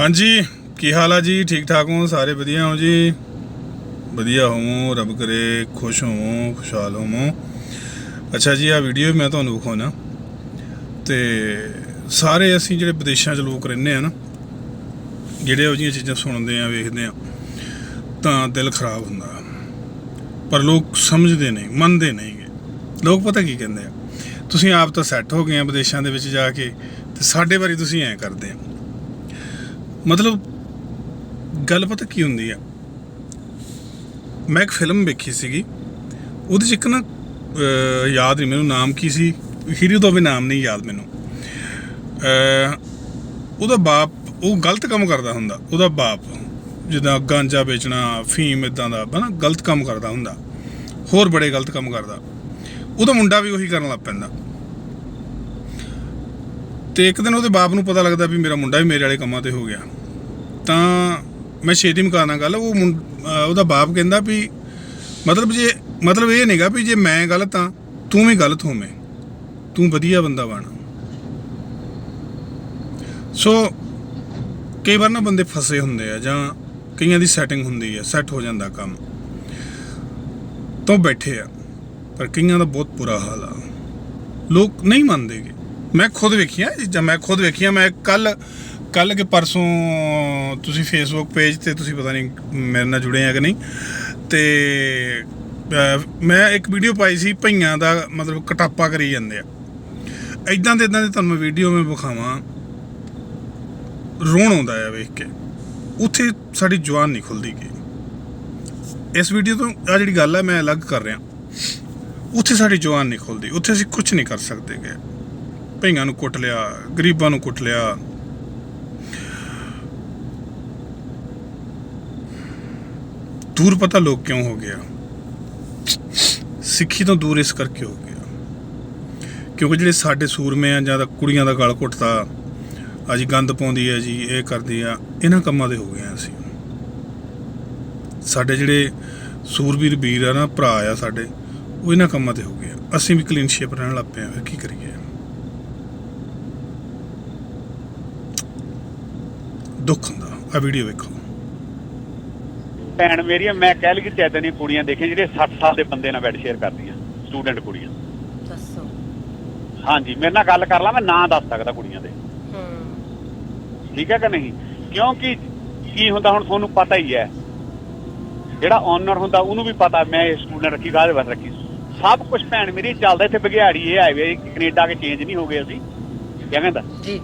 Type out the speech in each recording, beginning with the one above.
ਹਾਂਜੀ, ਕੀ ਹਾਲ ਆ ਜੀ? ਠੀਕ ਠਾਕ ਹੋ? ਸਾਰੇ ਵਧੀਆ ਹੋ ਜੀ? ਵਧੀਆ ਹੋਵੋ, ਰੱਬ ਕਰੇ, ਖੁਸ਼ ਹੋਵੋ, ਖੁਸ਼ਹਾਲ ਹੋਵੋ। ਅੱਛਾ ਜੀ ਆ ਵੀਡੀਓ ਮੈਂ ਤੁਹਾਨੂੰ ਵਿਖਾਉਣਾ। ਤੇ ਸਾਰੇ ਅਸੀਂ ਜਿਹੜੇ ਵਿਦੇਸ਼ਾਂ 'ਚ ਲੋਕ ਰਹਿੰਦੇ ਆ ਨਾ, ਜਿਹੜੇ ਉਹ ਜਿਹੀਆਂ ਚੀਜ਼ਾਂ ਸੁਣਦੇ ਆ, ਵੇਖਦੇ ਆ, ਤਾਂ ਦਿਲ ਖਰਾਬ ਹੁੰਦਾ। ਪਰ ਲੋਕ ਸਮਝਦੇ ਨਹੀਂ, ਮੰਨਦੇ ਨਹੀਂ ਗੇ। ਲੋਕ ਪਤਾ ਕੀ ਕਹਿੰਦੇ ਆ? ਤੁਸੀਂ ਆਪ ਤਾਂ ਸੈੱਟ ਹੋ ਗਏ ਆ ਵਿਦੇਸ਼ਾਂ ਦੇ ਵਿੱਚ ਜਾ ਕੇ, ਤੇ ਸਾਡੇ ਬਾਰੇ ਤੁਸੀਂ ਐਂ ਕਰਦੇ ਆ। ਮਤਲਬ ਗੱਲ ਪਤਾ ਕੀ ਹੁੰਦੀ ਆ? ਮੈਂ ਇੱਕ ਫਿਲਮ ਵੇਖੀ ਸੀਗੀ। ਉਹਦੇ ਚ ਇੱਕ ਨਾ ਯਾਦ ਨਹੀਂ, ਮੈਨੂੰ ਨਾਮ ਕੀ ਸੀ? ਹੀਰੋ ਦਾ ਵੀ ਨਾਮ ਨਹੀਂ ਯਾਦ ਮੈਨੂੰ। ਉਹਦਾ ਬਾਪ, ਉਹ ਗਲਤ ਕੰਮ ਕਰਦਾ ਹੁੰਦਾ। ਉਹਦਾ ਬਾਪ, ਜਿੱਦਾਂ ਗਾਂਜਾ ਵੇਚਣਾ ਫੀਮ ਇਦਾਂ ਦਾ, ਹਨਾ, ਗਲਤ ਕੰਮ ਕਰਦਾ ਹੁੰਦਾ। ਹੋਰ ਬੜੇ ਗਲਤ ਕੰਮ ਕਰਦਾ। ਉਹਦਾ ਮੁੰਡਾ ਵੀ ਉਹੀ ਕਰਨ ਲੱਗ ਪੈਂਦਾ। ਤੇ ਇੱਕ ਦਿਨ ਉਹਦੇ ਬਾਪ ਨੂੰ ਪਤਾ ਲੱਗਦਾ ਵੀ ਮੇਰਾ ਮੁੰਡਾ ਵੀ ਮੇਰੇ ਵਾਲੇ ਕੰਮਾਂ ਤੇ ਹੋ ਗਿਆ। ਤਾਂ ਮੈਂ ਛੇਤੀ ਮੁਕਾਣਾ ਗੱਲ, ਉਹ ਮੁੰ- ਅਹ ਉਹਦਾ ਬਾਪ ਕਹਿੰਦਾ ਵੀ ਮਤਲਬ ਜੇ, ਮਤਲਬ ਇਹ ਨਹੀਂਗਾ ਵੀ ਜੇ ਮੈਂ ਗਲਤ ਆ, ਤੂੰ ਵੀ ਗਲਤ ਹੋਵੇਂ ਤੂੰ ਵਧੀਆ ਬੰਦਾ ਬਣ। ਸੋ ਕਈ ਵਾਰ ਨਾ ਬੰਦੇ ਫਸੇ ਹੁੰਦੇ ਆ ਜਾਂ ਕਈਆਂ ਦੀ ਸੈਟਿੰਗ ਹੁੰਦੀ ਆ ਸੈੱਟ ਹੋ ਜਾਂਦਾ ਕੰਮ। ਤਾਂ ਬੈਠੇ ਆ, ਪਰ ਕਈਆਂ ਦਾ ਬਹੁਤ ਬੁਰਾ ਹਾਲ ਆ। ਲੋਕ ਨਹੀਂ ਮੰਨਦੇਗੇ ਮੈਂ ਖੁਦ ਵੇਖੀਆਂ ਇਹ ਚੀਜ਼ਾਂ, ਮੈਂ ਖੁਦ ਵੇਖੀਆਂ, ਮੈਂ ਕੱਲ ਕੱਲ ਕੇ ਪਰਸੋਂ ਤੁਸੀਂ ਫੇਸਬੁੱਕ ਪੇਜ ਤੇ ਤੁਸੀਂ ਪਤਾ ਨਹੀਂ ਮੇਰੇ ਨਾਲ ਜੁੜੇ ਆ ਕਿ ਨਹੀਂ, ਤੇ ਮੈਂ ਇੱਕ ਵੀਡੀਓ ਪਾਈ ਸੀ, ਭਈਆਂ ਦਾ ਮਤਲਬ ਕਟਾਪਾ ਕਰੀ ਜਾਂਦੇ ਆ। ਇਦਾਂ ਦੇ ਇਦਾਂ ਦੇ ਤੁਹਾਨੂੰ ਮੈਂ ਵੀਡੀਓ ਮੈਂ ਵਿਖਾਵਾਂ। ਰੋਣ ਆਉਂਦਾ ਆ ਵੇਖ ਕੇ। ਉੱਥੇ ਸਾਡੀ ਜਵਾਨ ਨਹੀਂ ਖੁੱਲਦੀ ਗਈ ਇਸ ਵੀਡੀਓ ਤੋਂ ਆ ਜਿਹੜੀ ਗੱਲ ਹੈ ਮੈਂ ਅਲੱਗ ਕਰ ਰਿਹਾ। ਉੱਥੇ ਸਾਡੀ ਜਵਾਨ ਨਹੀਂ ਖੁੱਲਦੀ। ਉੱਥੇ ਅਸੀਂ ਕੁਝ ਨਹੀਂ ਕਰ ਸਕਦੇ ਗਏ ਭਈਆਂ ਨੂੰ ਕੁੱਟ ਲਿਆ, ਗਰੀਬਾਂ ਨੂੰ ਕੁੱਟ ਲਿਆ। ਦੂਰ ਪਤਾ ਲੋਕ ਕਿਉਂ ਹੋ ਗਿਆ? ਸਿੱਖੀ ਤੋਂ ਦੂਰ ਇਸ ਕਰਕੇ ਹੋ ਗਿਆ। ਕਿਉਂਕਿ ਜਿਹੜੇ ਸਾਡੇ ਸੂਰਮੇ ਆ ਜਾਂ ਤਾਂ ਕੁੜੀਆਂ ਦਾ ਗਲ ਘੁੱਟਦਾ, ਅੱਜ ਗੰਦ ਪਾਉਂਦੀ ਹੈ ਜੀ, ਇਹ ਕਰਦੀ ਆ, ਇਹਨਾਂ ਕੰਮਾਂ ਦੇ ਹੋ ਗਏ ਆ ਅਸੀਂ। ਸਾਡੇ ਜਿਹੜੇ ਸੂਰਬੀਰ ਵੀਰ ਆ ਨਾ, ਭਰਾ ਆ ਸਾਡੇ, ਉਹ ਇਹਨਾਂ ਕੰਮਾਂ ਤੇ ਹੋ ਗਏ ਅਸੀਂ ਵੀ ਕਲੀਨ ਸ਼ੇਪ ਰਹਿਣ ਲੱਗ ਪਏ ਆ, ਫਿਰ ਕੀ ਕਰੀਏ? ਦੁੱਖ ਹੁੰਦਾ ਆ ਵੀਡੀਓ ਵੇਖੋ। ਭੈਣ ਮੇਰੀ ਮੈਂ ਕਹਿ ਲਈ ਕਿ ਦੀਆਂ ਕੁੜੀਆਂ ਦੇਖੀਆਂ ਜਿਹੜੇ 60 ਸਾਲ ਦੇ ਬੰਦੇ ਨਾਲ ਬੈੱਡ ਸ਼ੇਅਰ ਕਰਦੀਆਂ ਸਟੂਡੈਂਟ ਕੁੜੀਆਂ। ਦੱਸੋ। ਹਾਂਜੀ ਮੇਰੇ ਨਾਲ ਗੱਲ ਕਰ ਲਾ ਮੈਂ ਨਾਂ ਦੱਸ ਸਕਦਾ ਕੁੜੀਆਂ ਦੇ। ਹੂੰ। ਠੀਕ ਹੈ ਕਿ ਨਹੀਂ? ਕਿਉਂਕਿ ਕੀ ਹੁੰਦਾ ਹੁਣ ਤੁਹਾਨੂੰ ਪਤਾ ਹੀ ਹੈ। ਜਿਹੜਾ ਓਨਰ ਹੁੰਦਾ ਉਹਨੂੰ ਵੀ ਪਤਾ ਮੈਂ ਇਹ ਸਟੂਡੈਂਟ ਰੱਖੀ ਕਾਹਦੇ ਵਾਸਤੇ ਰੱਖੀ। ਸਭ ਕੁਝ ਭੈਣ ਮੇਰੀ ਚੱਲਦਾ ਇੱਥੇ ਬਗਿਆੜੀ ਇਹ ਆਏ ਵੇ ਕੈਨੇਡਾ ਕੇ ਚੇਂਜ ਨਹੀਂ ਹੋ ਗਏ ਅਸੀਂ। ਕਿਆ ਕਹਿੰਦਾ? ਜੀ।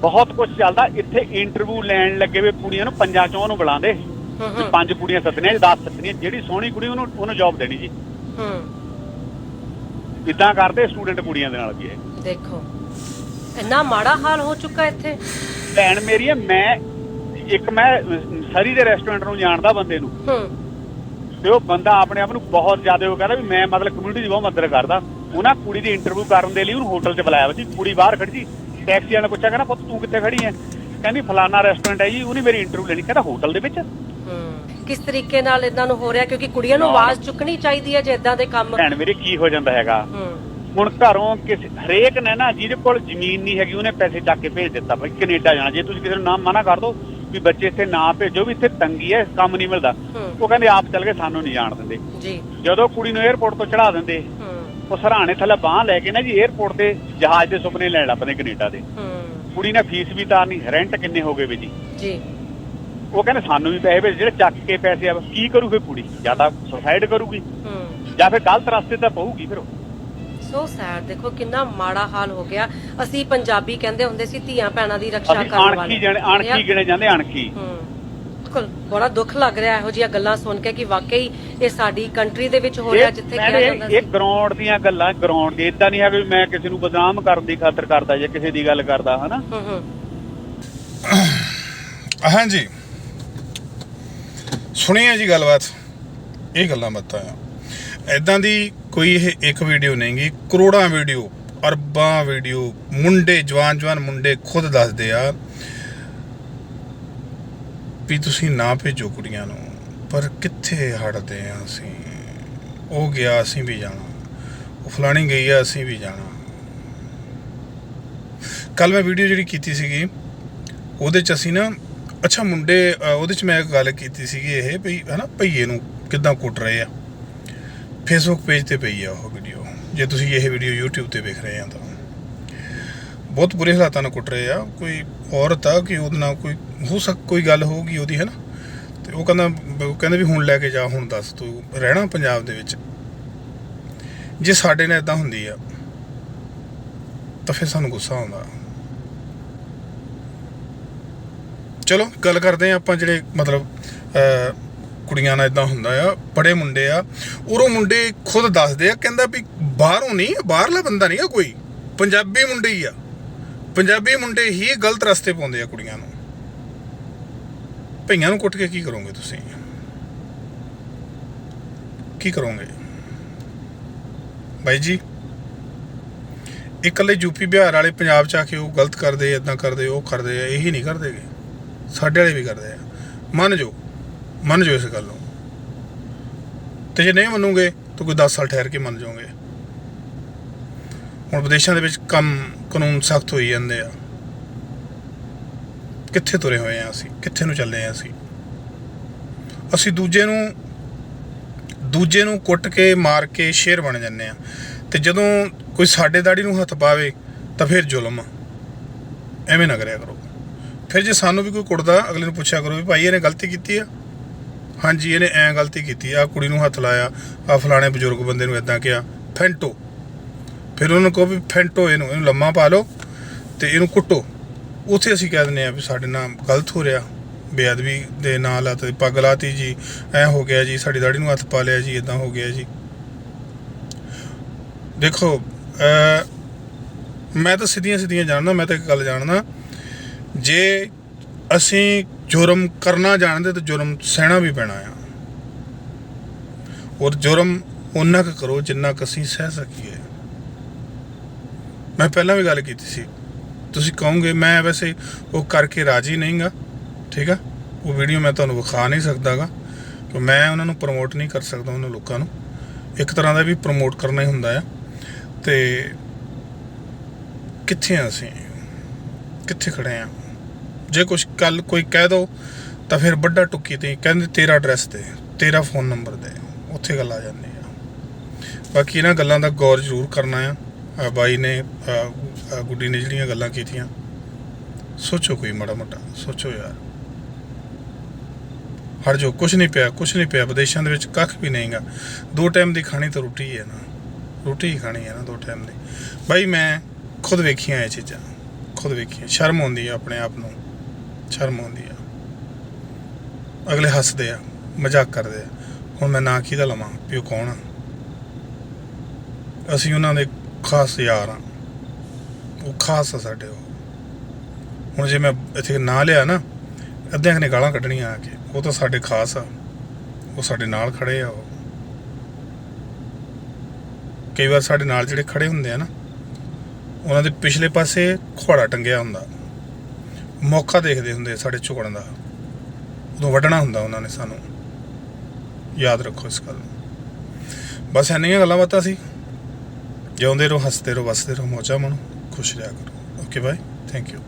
ਬਹੁਤ ਕੁਝ ਚੱਲਦਾ ਇੱਥੇ ਇੰਟਰਵਿਊ ਲੈਣ ਲੱਗੇ ਵੇ ਕੁੜੀਆਂ ਨੂੰ ਪੰਜਾਂ ਚੋਂ ਨੂੰ ਬੁਲਾਉਂਦੇ। ਵੀ ਪੰਜ ਕੁੜੀਆਂ ਸੱਦਣੀਆਂ 10 ਸੱਦਣੀਆਂ ਜਿਹੜੀ ਸੋਹਣੀ ਕੁੜੀ ਉਹਨੂੰ ਉਹਨੂੰ ਜੌਬ ਦੇਣੀ ਜੀ। ਹੂੰ। ਇਦਾਂ ਕਰਦੇ ਸਟੂਡੈਂਟ ਕੁੜੀਆਂ ਦੇ ਨਾਲ ਵੀ ਇਹ। ਦੇਖੋ ਇੰਨਾ ਮਾੜਾ ਹਾਲ ਹੋ ਚੁੱਕਾ ਇੱਥੇ। ਭੈਣ ਮੇਰੀ ਹੈ, ਮੈਂ ਇੱਕ ਮੈਂ ਸਰੀ ਦੇ ਰੈਸਟੋਰੈਂਟ ਨੂੰ ਜਾਣਦਾ ਬੰਦੇ ਨੂੰ। ਹੂੰ। ਤੇ ਉਹ ਬੰਦਾ ਆਪਣੇ ਆਪ ਨੂੰ ਬਹੁਤ ਜ਼ਿਆਦਾ ਉਹ ਕਹਿੰਦਾ ਵੀ ਮੈਂ ਮਤਲਬ ਕਮਿਊਨਿਟੀ ਦੀ ਬਹੁਤ ਮਦਦ ਕਰਦਾ। ਉਹਨਾਂ ਕੁੜੀ ਦੀ ਇੰਟਰਵਿਊ ਕਰਨ ਦੇ ਲਈ ਉਹਨੂੰ ਹੋਟਲ 'ਚ ਬੁਲਾਇਆ ਵਾ ਜੀ। ਕੁੜੀ ਬਾਹਰ ਖੜੀ ਸੀ ਟੈਕਸੀ ਵਾਲਾ ਪੁੱਛਿਆ ਕਹਿੰਦਾ ਪੁੱਤ ਤੂੰ ਕਿੱਥੇ ਖੜੀ ਹੈ? ਕਹਿੰਦੀ ਫਲਾਨਾ ਰੈਸਟੋਰੈਂਟ ਹੈ ਜੀ ਉਹਨੇ ਮੇਰੀ ਇੰਟਰਵਿਊ ਲੈਣੀ। ਕਹਿੰਦਾ ਹੋਟਲ ਦੇ ਵਿੱਚ? ਹੂੰ ਕਿਸ ਤਰੀਕੇ ਨਾਲ ਇਹਨਾਂ ਨੂੰ ਹੋ ਰਿਹਾ? ਕਿਉਂਕਿ ਕੁੜੀਆਂ ਨੂੰ ਆਵਾਜ਼ ਚੁੱਕਣੀ ਚਾਹੀਦੀ ਹੈ ਜੇ ਇਦਾਂ ਦੇ ਕੰਮ। ਭੈਣ ਮੇਰੇ ਕੀ ਹੋ ਜਾਂਦਾ ਹੈਗਾ? ਹੁਣ ਘਰੋਂ ਕਿਸੇ ਹਰੇਕ ਨੇ ਨਾ ਜਿਹਦੇ ਕੋਲ ਜ਼ਮੀਨ ਨਹੀਂ ਹੈਗੀ ਉਹਨੇ ਪੈਸੇ ਚੱਕ ਕੇ ਭੇਜ ਦਿੱਤਾ ਬਈ ਕੈਨੇਡਾ ਜਾਣਾ। ਜੇ ਤੁਸੀਂ ਕਿਸੇ ਨੂੰ ਨਾਮ ਮਨਾ ਕਰ ਦੋ ਵੀ ਬੱਚੇ ਇੱਥੇ ਨਾ ਭੇਜੋ ਵੀ ਇੱਥੇ ਤੰਗੀ ਹੈ ਕੰਮ ਨਹੀਂ ਮਿਲਦਾ। ਉਹ ਕਹਿੰਦੇ ਆਪ ਚੱਲ ਗਏ ਸਾਨੂੰ ਨਹੀਂ ਜਾਣ ਦਿੰਦੇ। ਜੀ। ਜਦੋਂ ਕੁੜੀ ਨੂੰ 에ਅਰਪੋਰਟ ਤੋਂ ਚੜਾ ਦਿੰਦੇ ਉਹ ਸਰਾਣੇ ਥੱਲੇ ਬਾਹ ਲੈ ਕੇ ਨਾ ਜੀ 에ਅਰਪੋਰਟ ਤੇ ਜਹਾਜ਼ ਦੇ ਸੁਪਨੇ ਲੈਣ ਲੱਗ ਪੈਂਦੇ ਕੈਨੇਡਾ ਦੇ। ਕੁੜੀ ਨੇ ਫੀਸ ਵੀ ਤਾਰਨੀ ਰੈਂਟ ਕਿੰਨੇ ਹੋ ਗਏ ਵੀ ਜੀ। ਜੀ। ਉਹ ਕਹਿੰਦੇ ਸਾਨੂੰ ਵੀ ਪੈਸੇ ਭੇਜ ਜਿਹੜੇ ਚੱਕ ਕੇ ਪੈਸੇ ਆ ਕੀ ਕਰੂਗੀ ਕੁੜੀ? ਜਾਂ ਤਾਂ ਸੁਸਾਈਡ ਕਰੂਗੀ ਹੂੰ। ਜਾਂ ਫਿਰ ਗਲਤ ਰਸਤੇ ਤੇ ਪਊਗੀ ਫਿਰ ਉਹ। ਸੋ ਸੈਡ ਦੇਖੋ ਕਿੰਨਾ ਮਾੜਾ ਹਾਲ ਹੋ ਗਿਆ। ਅਸੀਂ ਪੰਜਾਬੀ ਕਹਿੰਦੇ ਹੁੰਦੇ ਸੀ ਧੀਆਂ ਭੈਣਾਂ ਦੀ ਰੱਖਿਆ ਕਰਨ ਵਾਲੇ। ਅਣਖੀ ਜਣੇ ਅਣਖੀ ਗਿਣੇ ਜਾਂਦੇ ਅਣਖੀ ਹੂੰ। ਬਿਲਕੁਲ ਬੜਾ ਦੁੱਖ ਲੱਗ ਰਿਹਾ ਇਹੋ ਜਿਹੀਆਂ ਗੱਲਾਂ ਸੁਣ ਕੇ ਕਿ ਵਾਕਈ ਇਹ ਸਾਡੀ ਕੰਟਰੀ ਦੇ ਵਿੱਚ ਹੋ ਰਿਹਾ ਜਿੱਥੇ ਕਿਹਾ ਇਹ- ਜਾਂਦਾ ਇਹ ਸੀ ਗਰਾਊਂਡ ਦੀਆਂ ਗੱਲਾਂ ਗਰਾਊਂਡ ਦੀ ਇਦਾਂ ਨਹੀਂ ਹੈ ਕਿ ਮੈਂ ਕਿਸੇ ਨੂੰ ਬਦਨਾਮ ਕਰਨ ਦੀ ਖਾਤਰ ਕਰਦਾ ਜਾਂ ਕਿਸੇ ਦੀ ਗੱਲ ਕਰਦਾ ਹਨਾ? ਹੂੰ ਹੂੰ। ਹਾਂਜੀ। ਸੁਣਿਆ ਜੀ ਗੱਲਬਾਤ? ਇਹ ਗੱਲਾਂ ਬਾਤਾਂ ਆ ਐਦਾਂ ਦੀ ਕੋਈ ਇਹ ਇੱਕ ਵੀਡੀਓ ਨਹੀਂਗੀ ਕਰੋੜਾਂ ਵੀਡੀਓ, ਅਰਬਾਂ ਵੀਡੀਓ, ਮੁੰਡੇ ਜਵਾਨ ਜਵਾਨ ਮੁੰਡੇ ਖੁਦ ਦੱਸਦੇ ਆ ਵੀ ਤੁਸੀਂ ਨਾ ਭੇਜੋ ਕੁੜੀਆਂ ਨੂੰ, ਪਰ ਕਿੱਥੇ ਹਟਦੇ ਆ ਅਸੀਂ? ਉਹ ਗਿਆ, ਅਸੀਂ ਵੀ ਜਾਣਾ। ਉਹ ਫਲਾਣੀ ਗਈ ਆ, ਅਸੀਂ ਵੀ ਜਾਣਾ। ਕੱਲ ਮੈਂ ਵੀਡੀਓ ਜਿਹੜੀ ਕੀਤੀ ਸੀਗੀ, ਉਹਦੇ ਚ ਅਸੀਂ ਨਾ ਅੱਛਾ, ਮੁੰਡੇ ਉਹਦੇ ਚ ਮੈਂ ਇੱਕ ਗੱਲ ਕੀਤੀ ਸੀਗੀ ਇਹ ਵੀ, ਹਨਾ, ਭਈਏ ਨੂੰ ਕਿੱਦਾਂ ਕੁੱਟ ਰਹੇ ਆ? ਫੇਸਬੁੱਕ ਪੇਜ ਤੇ ਪਈ ਆ ਉਹ ਵੀਡੀਓ ਜੇ ਤੁਸੀਂ ਇਹ ਵੀਡੀਓ YouTube ਤੇ ਵੇਖ ਰਹੇ ਆ ਤਾਂ। ਬਹੁਤ ਬੁਰੇ ਹਾਲਾਤਾਂ ਨਾਲ ਕੁੱਟ ਰਹੇ ਆ। ਕੋਈ ਔਰਤ ਆ ਕਿ ਉਹਦੇ ਨਾਲ ਕੋਈ, ਹੋ ਸਕ, ਕੋਈ ਗੱਲ ਹੋਊਗੀ ਉਹਦੀ ਹੈ ਨਾ ਤੇ ਉਹ ਕਹਿੰਦਾ, ਉਹ ਕਹਿੰਦੇ ਵੀ ਹੁਣ ਲੈ ਕੇ ਜਾ, ਹੁਣ ਦੱਸ ਤੂੰ। ਰਹਿਣਾ ਪੰਜਾਬ ਦੇ ਵਿੱਚ। ਜੇ ਸਾਡੇ ਨਾਲ ਇਦਾਂ ਹੁੰਦੀ ਆ, ਤਾਂ ਫਿਰ ਸਾਨੂੰ ਗੁੱਸਾ ਆਉਂਦਾ। ਚਲੋ, ਗੱਲ ਕਰਦੇ ਆ ਆਪਾਂ ਜਿਹੜੇ ਮਤਲਬ ਕੁੜੀਆਂ ਨਾਲ ਇਦਾਂ ਹੁੰਦਾ ਆ ਬੜੇ ਮੁੰਡੇ ਆ। ਉਰੋਂ ਮੁੰਡੇ ਖੁਦ ਦੱਸਦੇ ਆ, ਕਹਿੰਦਾ ਵੀ ਬਾਹਰੋਂ ਨਹੀਂ, ਬਾਹਰਲਾ ਬੰਦਾ ਨਹੀਂ ਆ ਕੋਈ। ਪੰਜਾਬੀ ਮੁੰਡੇ ਹੀ ਆ। ਪੰਜਾਬੀ ਮੁੰਡੇ ਹੀ ਗਲਤ ਰਸਤੇ ਪਾਉਂਦੇ ਆ ਕੁੜੀਆਂ ਨੂੰ। ਭਈਆਂ ਨੂੰ ਕੁੱਟ ਕੇ ਕੀ ਕਰੋਗੇ ਤੁਸੀਂ? ਕੀ ਕਰੋਗੇ? ਬਾਈ ਜੀ ਇਹ ਇਕੱਲੇ ਯੂਪੀ ਬਿਹਾਰ ਵਾਲੇ ਪੰਜਾਬ ਚ ਆ ਕੇ ਉਹ ਗਲਤ ਕਰਦੇ ਇਦਾਂ ਕਰਦੇ ਉਹ ਕਰਦੇ ਇਹੀ ਨਹੀਂ ਕਰਦੇਗੇ ਸਾਡੇ ਵਾਲੇ ਵੀ ਕਰਦੇ ਆ। ਮੰਨ ਜੋ ਮੰਨ ਜੋ ਇਸ ਗੱਲ ਨੂੰ। ਤੇ ਜੇ ਨਹੀਂ ਮੰਨੂਗੇ, ਤਾਂ ਕੋਈ 10 ਸਾਲ ਠਹਿਰ ਕੇ ਮੰਨ ਜਾਓਗੇ। ਹੁਣ ਵਿਦੇਸ਼ਾਂ ਦੇ ਵਿੱਚ ਕੰਮ, ਕਾਨੂੰਨ ਸਖਤ ਹੋਈ ਜਾਂਦੇ ਆ। ਕਿੱਥੇ ਤੁਰੇ ਹੋਏ ਆ ਅਸੀਂ? ਕਿੱਥੇ ਨੂੰ ਚੱਲੇ ਆ ਅਸੀਂ? ਅਸੀਂ ਦੂਜੇ ਨੂੰ ਦੂਜੇ ਨੂੰ ਕੁੱਟ ਕੇ, ਮਾਰ ਕੇ ਸ਼ੇਰ ਬਣ ਜੰਨੇ ਆ। ਤੇ ਜਦੋਂ ਕੋਈ ਸਾਡੇ ਦਾੜੀ ਨੂੰ ਹੱਥ ਪਾਵੇ, ਤਾਂ ਫਿਰ ਜ਼ੁਲਮ ਐਵੇਂ ਨਾ ਕਰਿਆ ਕਰੋ। ਫਿਰ ਜੇ ਸਾਨੂੰ ਵੀ ਕੋਈ ਕੁੱਟਦਾ, ਅਗਲੇ ਨੂੰ ਪੁੱਛਿਆ ਕਰੋ ਵੀ ਭਾਈ ਇਹਨੇ ਗਲਤੀ ਕੀਤੀ ਆ? ਹਾਂਜੀ, ਇਹਨੇ ਐਂ ਗਲਤੀ ਕੀਤੀ ਆ ਕੁੜੀ ਨੂੰ ਹੱਥ ਲਾਇਆ ਆ ਫਲਾਣੇ ਬਜ਼ੁਰਗ ਬੰਦੇ ਨੂੰ ਇਦਾਂ ਕਿਹਾ, ਫੈਂਟੋ। ਫਿਰ ਉਹਨੂੰ ਕਹੋ ਵੀ ਫੈਂਟੋ ਇਹਨੂੰ ਇਹਨੂੰ ਲੰਮਾ ਪਾ ਲਓ ਤੇ ਇਹਨੂੰ ਕੁੱਟੋ। ਉੱਥੇ ਅਸੀਂ ਕਹਿ ਦਿੰਦੇ ਆ ਵੀ ਸਾਡੇ ਨਾਲ ਗਲਤ ਹੋ ਰਿਹਾ, ਬੇਅਦਬੀ ਦੇ ਨਾਲ ਆ ਤੇ ਪੱਗ ਲਾਤੀ ਜੀ, ਐ ਹੋ ਗਿਆ ਜੀ, ਸਾਡੀ ਦਾੜੀ ਨੂੰ ਹੱਥ ਪਾ ਲਿਆ ਜੀ ਇਦਾਂ ਹੋ ਗਿਆ ਜੀ। ਦੇਖੋ ਮੈਂ ਤਾਂ ਸਿੱਧੀਆਂ ਸਿੱਧੀਆਂ ਜਾਣਦਾ, ਮੈਂ ਤਾਂ ਇੱਕ ਗੱਲ ਜਾਣਦਾ ਜੇ ਅਸੀਂ ਜੁਰਮ ਕਰਨਾ ਜਾਣਦੇ ਤਾਂ ਜੁਰਮ ਸਹਿਣਾ ਵੀ ਪੈਣਾ ਆ। ਔਰ ਜੁਰਮ ਉਹਨਾਂ ਕੁ ਕਰੋ ਜਿੰਨਾ ਕੁ ਅਸੀਂ ਸਹਿ ਸਕੀਏ। ਮੈਂ ਪਹਿਲਾਂ ਵੀ ਗੱਲ ਕੀਤੀ ਸੀ। ਤੁਸੀਂ ਕਹੋਗੇ, ਮੈਂ ਵੈਸੇ ਉਹ ਕਰਕੇ ਰਾਜੀ ਨਹੀਂਗਾ, ਠੀਕ ਆ? ਉਹ ਵੀਡੀਓ ਮੈਂ ਤੁਹਾਨੂੰ ਵਿਖਾ ਨਹੀਂ ਸਕਦਾਗਾ। ਕਿ ਮੈਂ ਉਹਨਾਂ ਨੂੰ ਪ੍ਰਮੋਟ ਨਹੀਂ ਕਰ ਸਕਦਾ ਉਹਨਾਂ ਲੋਕਾਂ ਨੂੰ। ਇੱਕ ਤਰ੍ਹਾਂ ਦਾ ਵੀ ਪ੍ਰਮੋਟ ਕਰਨਾ ਹੀ ਹੁੰਦਾ ਆ। ਤੇ ਕਿੱਥੇ ਆ ਅਸੀਂ? ਕਿੱਥੇ ਖੜੇ ਆ? ਜੇ ਕੁਝ ਕੱਲ ਕੋਈ ਕਹਿ ਦੋ, ਤਾਂ ਫਿਰ ਵੱਡਾ ਟੁੱਕੀ ਤੇ ਕਹਿੰਦੇ ਤੇਰਾ ਐਡਰੈਸ ਦੇ ਤੇਰਾ ਫੋਨ ਨੰਬਰ ਦੇ ਉੱਥੇ ਗੱਲ ਆ ਜਾਂਦੀ ਆ। ਬਾਕੀ ਇਹਨਾਂ ਗੱਲਾਂ ਦਾ ਗੌਰ ਜ਼ਰੂਰ ਕਰਨਾ ਆ। ਬਾਈ ਨੇ ਗੁੱਡੀ ਨੇ ਜਿਹੜੀਆਂ ਗੱਲਾਂ ਕੀਤੀਆਂ, ਸੋਚੋ ਕੋਈ ਮਾੜਾ ਮੋਟਾ, ਸੋਚੋ ਯਾਰ। ਹਰ ਜੋ ਕੁਝ ਨਹੀਂ ਪਿਆ ਕੁਝ ਨਹੀਂ ਪਿਆ, ਵਿਦੇਸ਼ਾਂ ਦੇ ਵਿੱਚ ਕੱਖ ਵੀ ਨਹੀਂਗਾ ਦੋ ਟਾਈਮ ਦੀ ਖਾਣੀ ਤਾਂ ਰੋਟੀ ਹੀ ਹੈ ਨਾ। ਰੋਟੀ ਹੀ ਖਾਣੀ ਹੈ ਨਾ ਦੋ ਟਾਈਮ ਦੀ। ਬਾਈ ਮੈਂ ਖੁਦ ਵੇਖੀਆਂ ਇਹ ਚੀਜ਼ਾਂ, ਖੁਦ ਵੇਖੀਆਂ, ਸ਼ਰਮ ਆਉਂਦੀ ਹੈ ਆਪਣੇ ਆਪ ਨੂੰ। ਸ਼ਰਮ ਆਉਂਦੀ ਆ। ਅਗਲੇ ਹੱਸਦੇ ਆ, ਮਜ਼ਾਕ ਕਰਦੇ ਆ। ਹੁਣ ਮੈਂ ਨਾਂ ਕਿਹਦਾ ਲਵਾਂ? ਵੀ ਉਹ ਕੌਣ ਆ? ਅਸੀਂ ਉਹਨਾਂ ਦੇ ਖਾਸ ਯਾਰ ਆ। ਉਹ ਖਾਸ ਆ ਸਾਡੇ ਉਹ। ਹੁਣ ਜੇ ਮੈਂ ਇੱਥੇ ਨਾਂ ਲਿਆ ਨਾ, ਅੱਧਿਆਂ ਨੇ ਗਾਲਾਂ ਕੱਢਣੀਆਂ ਆ ਕੇ, ਉਹ ਤਾਂ ਸਾਡੇ ਖਾਸ ਆ। ਉਹ ਸਾਡੇ ਨਾਲ ਖੜੇ ਆ ਉਹ। ਕਈ ਵਾਰ ਸਾਡੇ ਨਾਲ ਜਿਹੜੇ ਖੜੇ ਹੁੰਦੇ ਆ ਨਾ, ਉਹਨਾਂ ਦੇ ਪਿਛਲੇ ਪਾਸੇ ਖੁਆੜਾ ਟੰਗਿਆ ਹੁੰਦਾ। ਮੌਕਾ ਦੇਖਦੇ ਹੁੰਦੇ ਸਾਡੇ ਝੁਕਣ ਦਾ। ਉਦੋਂ ਵੱਢਣਾ ਹੁੰਦਾ ਉਹਨਾਂ ਨੇ ਸਾਨੂੰ। ਯਾਦ ਰੱਖੋ ਇਸ ਗੱਲ ਨੂੰ। ਬਸ ਇੰਨੀਆਂ ਗੱਲਾਂ ਬਾਤਾਂ ਸੀ। ਜਿਉਂਦੇ ਰਹੋ, ਹੱਸਦੇ ਰਹੋ, ਵਸਦੇ ਰਹੋ, ਮੌਜਾਂ ਮਾਣੋ, ਖੁਸ਼ ਰਿਹਾ ਕਰੋ। Okay bye thank you